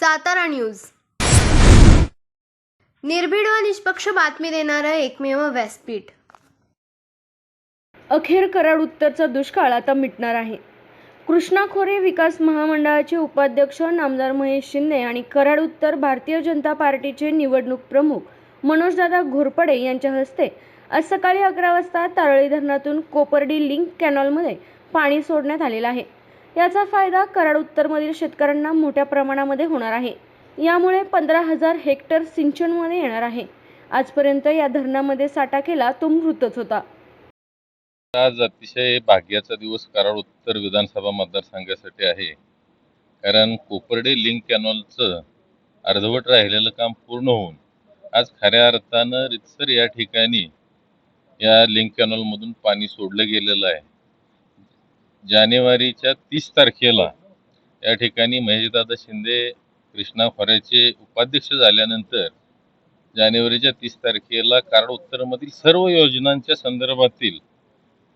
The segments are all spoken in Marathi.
सातारा न्यूज. निर्भीड व निष्पक्ष बातमी देणारं एकमेव व्यासपीठ. अखेर कराड उत्तरचा दुष्काळ आता मिटणार आहे. कृष्णा खोरे विकास महामंडळाचे उपाध्यक्ष नामदार महेश शिंदे आणि कराड उत्तर भारतीय जनता पार्टीचे निवडणूक प्रमुख मनोजदादा घोरपडे यांच्या हस्ते आज सकाळी अकरा वाजता तारळी धरणातून कोपर्डी लिंक कॅनॉलमध्ये पाणी सोडण्यात आलेलं आहे. याचा फायदा कराड उत्तरमधील शेतकऱ्यांना मोठ्या प्रमाणामध्ये होणार आहे. यामुळे पंधरा हजार हेक्टर सिंचनमध्ये येणार आहे. आजपर्यंत या धरणामध्ये साठा केला तो मृतच होता. आज अतिशय भाग्याचा दिवस कराड उत्तर विधानसभा मतदारसंघासाठी आहे. कारण कोपर्डे लिंक कॅनॉलचं अर्धवट राहिलेलं काम पूर्ण होऊन आज खऱ्या अर्थानं रितसर या ठिकाणी या लिंक कॅनॉलमधून पाणी सोडलं गेलेलं आहे. जानेवारीच्या तीस तारखेला या ठिकाणी महेशदादा शिंदे कृष्णा खोऱ्याचे उपाध्यक्ष झाल्यानंतर जानेवारीच्या तीस तारखेला कारड उत्तरमधील सर्व योजनांच्या संदर्भातील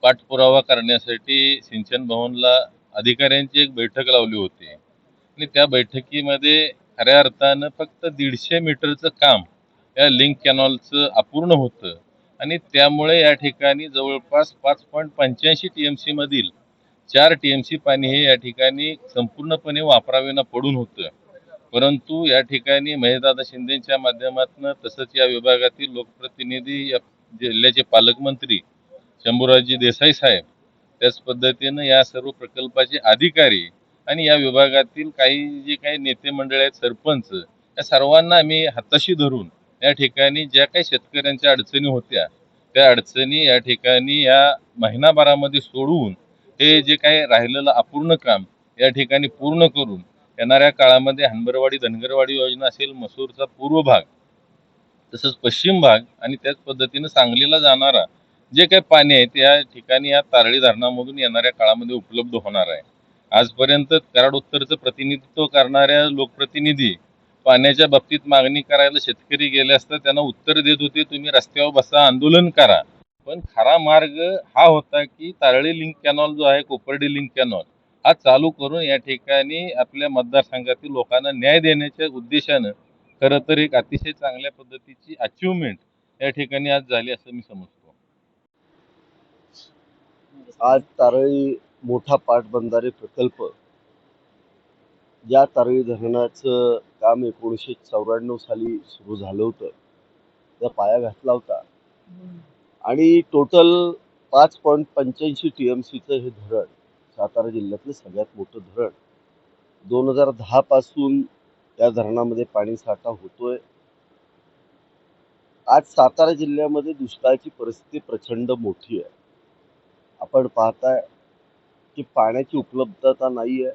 पाठपुरावा करण्यासाठी सिंचन भवनला अधिकाऱ्यांची एक बैठक लावली होती. आणि त्या बैठकीमध्ये खऱ्या अर्थानं फक्त दीडशे मीटरचं काम या लिंक कॅनॉलचं अपूर्ण होतं. आणि त्यामुळे या ठिकाणी जवळपास पाच पॉईंट पंच्याऐंशी टी एम सीमधील चार टी एम सी पाणी हे या ठिकाणी संपूर्णपणे वापरावेना पडून होतं. परंतु या ठिकाणी महेशदादा शिंदेच्या माध्यमातून तसंच या विभागातील लोकप्रतिनिधी या जिल्ह्याचे पालकमंत्री शंभूराजी देसाई साहेब त्याच पद्धतीनं या सर्व प्रकल्पाचे अधिकारी आणि या विभागातील काही जे काही नेते मंडळ आहेत सरपंच या सर्वांना आम्ही हाताशी धरून या ठिकाणी ज्या काही शेतकऱ्यांच्या अडचणी होत्या त्या अडचणी या ठिकाणी या महिनाभरामध्ये सोडवून हे जे काही राहिलेलं अपूर्ण काम या ठिकाणी पूर्ण करून येणाऱ्या काळामध्ये हनबरवाडी धनगरवाडी योजना असेल मसूरचा पूर्व भाग तसंच पश्चिम भाग आणि त्याच पद्धतीनं सांगलीला जाणारा जे काही पाणी आहे त्या ठिकाणी या तारळी धरणामधून येणाऱ्या काळामध्ये उपलब्ध होणार आहे. आजपर्यंत कराड उत्तरचं प्रतिनिधित्व करणाऱ्या लोकप्रतिनिधी पाण्याच्या बाबतीत मागणी करायला शेतकरी गेले असता त्यांना उत्तर देत होते तुम्ही रस्त्यावर बसा आंदोलन करा पण खरा मार्ग हा होता की तारळी लिंक कॅनॉल जो आहे कोपर्डी लिंक कॅनॉल हा चालू करून या ठिकाणी आपल्या मतदारसंघातील लोकांना न्याय देण्याच्या उद्देशानं खरं तर एक अतिशय चांगल्या पद्धतीची अचिव्हमेंट या ठिकाणी आज झाली असं मी समजतो. आज तारळी मोठा पाटबंधारे प्रकल्प या तारळी धरणाचं काम एकोणीसशे चौऱ्याण्णव साली सुरू झालं होतं. त्या पाया घातला होता. आणि टोटल पाच पॉईंट पंच्याऐंशी टी एम सीचं हे धरण सातारा जिल्ह्यातलं सगळ्यात मोठं धरण दोन हजार दहापासून त्या या धरणामध्ये पाणी साठा होतोय. आज सातारा जिल्ह्यामध्ये दुष्काळाची परिस्थिती प्रचंड मोठी आहे. आपण पाहताय की पाण्याची उपलब्धता नाही आहे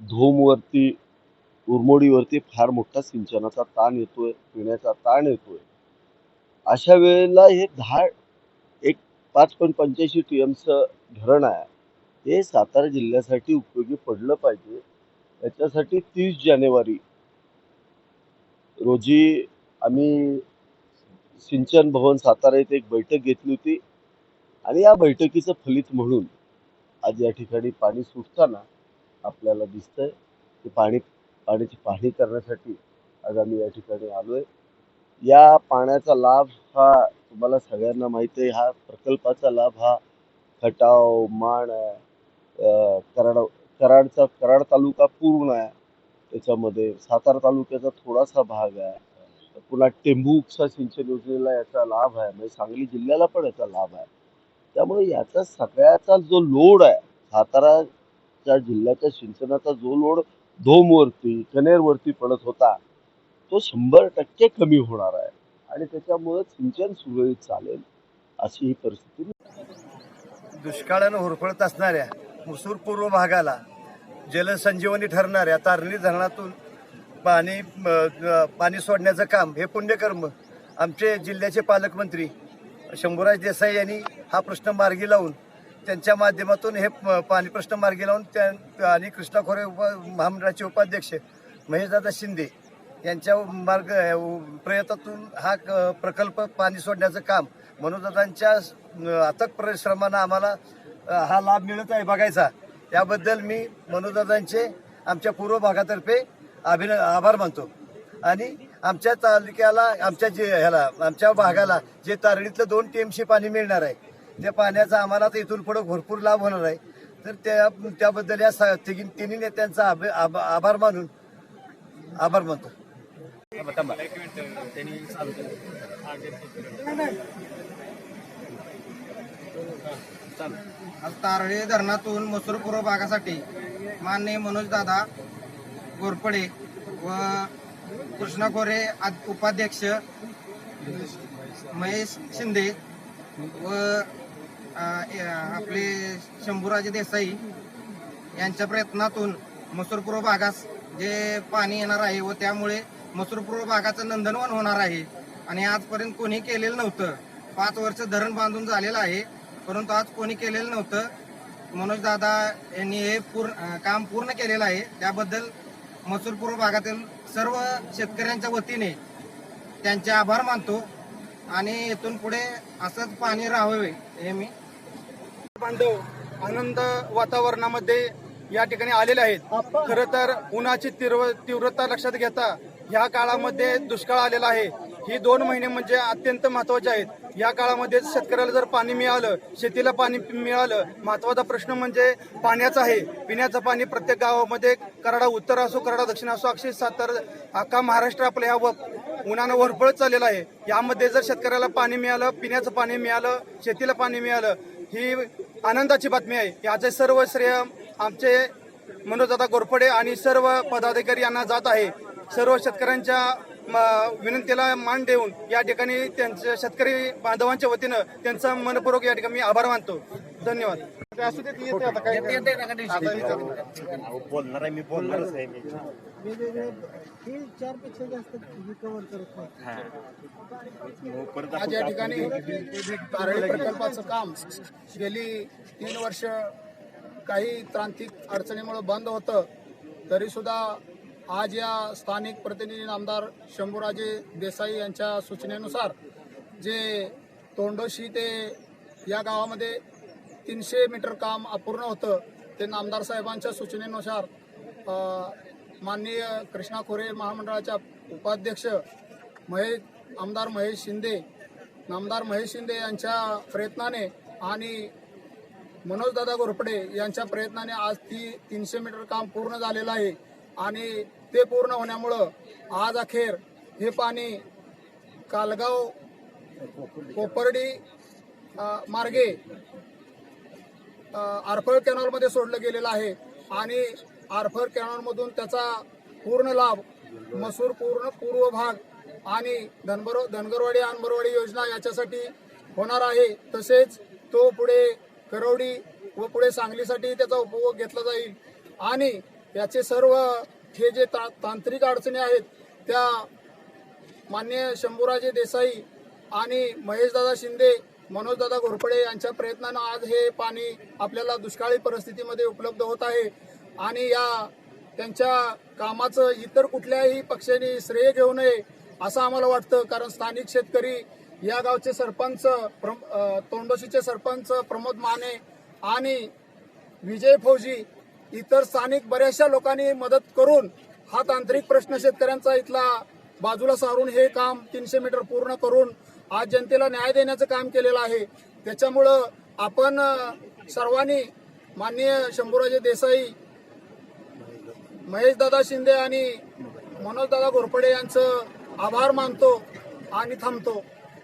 धूमवरती उरमोडीवरती फार मोठा सिंचनाचा ताण येतोय पिण्याचा ताण येतोय. अशा वेळेला हे दहा एक पाच पॉईंट पंच्याऐंशी टी एमचं धरण आहे. हे सातारा जिल्ह्यासाठी उपयोगी पडलं पाहिजे. याच्यासाठी तीस जानेवारी रोजी आम्ही सिंचन भवन सातारा येथे एक बैठक घेतली होती. आणि या बैठकीचं फलित म्हणून आज या ठिकाणी पाणी सुटताना आपल्याला दिसतंय की पाणी पाण्याची पाहणी करण्यासाठी आज आम्ही या ठिकाणी आलो आहे या पाण्याचा लाभ हा तुम्हाला सगळ्यांना माहिती आहे हा प्रकल्पाचा लाभ हा खटाव माण आहे कराड कराडचा कराड तालुका पूर्ण आहे. त्याच्यामध्ये सातारा तालुक्याचा थोडासा भाग आहे. पुन्हा टेंबू उपसा सिंचन योजनेला याचा लाभ आहे. म्हणजे सांगली जिल्ह्याला पण याचा लाभ आहे. त्यामुळे याचा सगळ्याचा जो लोड आहे साताराच्या जिल्ह्याच्या सिंचनाचा जो लोड धोमवरती कनेरवरती पडत होता तो शंभर टक्के कमी होणार आहे. आणि त्याच्यामुळे सिंचन सुरळीत चालेल अशी ही परिस्थिती दुष्काळानं होरफळत असणाऱ्या मुसूर पूर्व भागाला जलसंजीवनी ठरणाऱ्या तारणी धरणातून पाणी पाणी सोडण्याचं काम हे पुण्यकर्म आमचे जिल्ह्याचे पालकमंत्री शंभूराज देसाई यांनी हा प्रश्न मार्गी लावून त्यांच्या माध्यमातून हे पाणी प्रश्न मार्गी लावून त्या आणि कृष्णा खोरे उप महामंडळाचे उपाध्यक्ष महेशदादा शिंदे यांच्या मार्ग प्रयत्नातून हा क- प्रकल्प पाणी सोडण्याचं काम मनोदादांच्या अथक परिश्रमानं आम्हाला हा लाभ मिळत आहे बघायचा. याबद्दल मी मनोदादांचे आमच्या पूर्व भागातर्फे अभिन आभार मानतो. आणि आमच्या तालुक्याला आमच्या जे ह्याला आमच्या भागाला जे तारडीतलं दोन टीएमसी पाणी मिळणार आहे त्या पाण्याचा आम्हाला आता इथून पुढे भरपूर लाभ होणार आहे. तर त्या त्याबद्दल या सा- तिघी तिन्ही नेत्यांचा आभ- आभार मानून आभार मानतो. आज तारळे धरणातून मसूर पूर्व भागासाठी माननीय मनोजदादा गोरपडे व कृष्णा खोरे उपाध्यक्ष महेश शिंदे व आपले शंभूराजे देसाई यांच्या प्रयत्नातून मसूर पूर्व भागास जे पाणी येणार आहे व त्यामुळे मसूर पूर्व भागाचं नंदनवन होणार आहे. आणि आजपर्यंत कोणी केलेलं नव्हतं. पाच वर्ष धरण बांधून झालेलं आहे. परंतु आज कोणी केलेलं नव्हतं. मनोज दादा यांनी हे पूर्ण काम पूर्ण केलेलं आहे. त्याबद्दल मसूर पूर्व भागातील सर्व शेतकऱ्यांच्या वतीने त्यांचे आभार मानतो. आणि इथून पुढे असंच पाणी राहावे हे मी बांधव आनंद वातावरणामध्ये या ठिकाणी आलेले आहेत. खर तर उन्हाची तीव्र तीव्रता लक्षात घेता या काळामध्ये दुष्काळ आलेला आहे. ही दोन महिने म्हणजे अत्यंत महत्त्वाचे आहेत. या काळामध्ये शेतकऱ्याला जर पाणी मिळालं शेतीला पाणी मिळालं महत्त्वाचा प्रश्न म्हणजे पाण्याचा आहे. पिण्याचं पाणी प्रत्येक गावामध्ये कराडा उत्तर असो कराडा दक्षिण असो अक्षय सातार अख्खा महाराष्ट्र आपल्या या उन्हानं वरपळत चाललेलं आहे. यामध्ये जर शेतकऱ्याला पाणी मिळालं पिण्याचं पाणी मिळालं शेतीला पाणी मिळालं ही आनंदाची बातमी आहे. याचे सर्व श्रेय आमचे मनोजदादा गोरफडे आणि सर्व पदाधिकारी यांना जात आहे. सर्व शेतकऱ्यांच्या म- विनंतीला मान देऊन या ठिकाणी त्यांच्या शेतकरी बांधवांच्या वतीनं त्यांचा मनपूर्वक या ठिकाणी मी आभार मानतो. धन्यवाद. असू देत, येते आता काय बोलणार आहे मी बोलणारच आहे मी. आज या ठिकाणी तारळी प्रकल्पाचं काम गेली तीन वर्ष काही तांत्रिक अडचणीमुळे बंद होतं तरी सुद्धा आज या स्थानिक प्रतिनिधी आमदार शंभूराजे देसाई यांच्या सूचनेनुसार जे तोंडोशी ते या गावामध्ये तीनशे मीटर काम अपूर्ण होतं ते नामदार साहेबांच्या सूचनेनुसार माननीय कृष्णा खोरे महामंडळाच्या उपाध्यक्ष महेश आमदार महेश शिंदे नामदार महेश शिंदे यांच्या प्रयत्नाने आणि मनोजदादा गोरपडे यांच्या प्रयत्नाने आज ती तीनशे मीटर काम पूर्ण झालेलं आहे. आणि ते पूर्ण होण्यामुळं आज अखेर हे पाणी कालगाव कोपर्डी मार्गे आरफळ कॅनॉलमध्ये सोडलं गेलेलं आहे. आणि आरफळ कॅनॉलमधून त्याचा पूर्ण लाभ मसूर पूर्ण पूर्व भाग आणि धनबरो धनगरवाडी आणबरवाडी योजना याच्यासाठी होणार आहे. तसेच तो पुढे करवडी व पुढे सांगलीसाठी त्याचा उपभोग घेतला जाईल. आणि याचे सर्व हे जे ता तांत्रिक अडचणी आहेत त्या मान्य शंभूराजे देसाई आणि महेशदादा शिंदे मनोजदादा घोरपडे यांच्या प्रयत्नानं आज हे पाणी आपल्याला दुष्काळी परिस्थितीमध्ये उपलब्ध होत आहे. आणि या त्यांच्या कामाचं इतर कुठल्याही पक्षाने श्रेय घेऊ नये असं आम्हाला वाटतं. कारण स्थानिक शेतकरी या गावचे सरपंच प्रम तोंडोशीचे सरपंच प्रमोद माने आणि विजय फौजी इतर स्थानिक बऱ्याचशा लोकांनी मदत करून हा तांत्रिक प्रश्न शेतकऱ्यांचा इथला बाजूला सारून हे काम तीनशे मीटर पूर्ण करून आज जनतेला न्याय देण्याचं काम केलेलं आहे. त्याच्यामुळं आपण सर्वांनी माननीय शंभूराजे देसाई महेशदादा शिंदे आणि मनोजदादा घोरपडे यांचं आभार मानतो आणि थांबतो.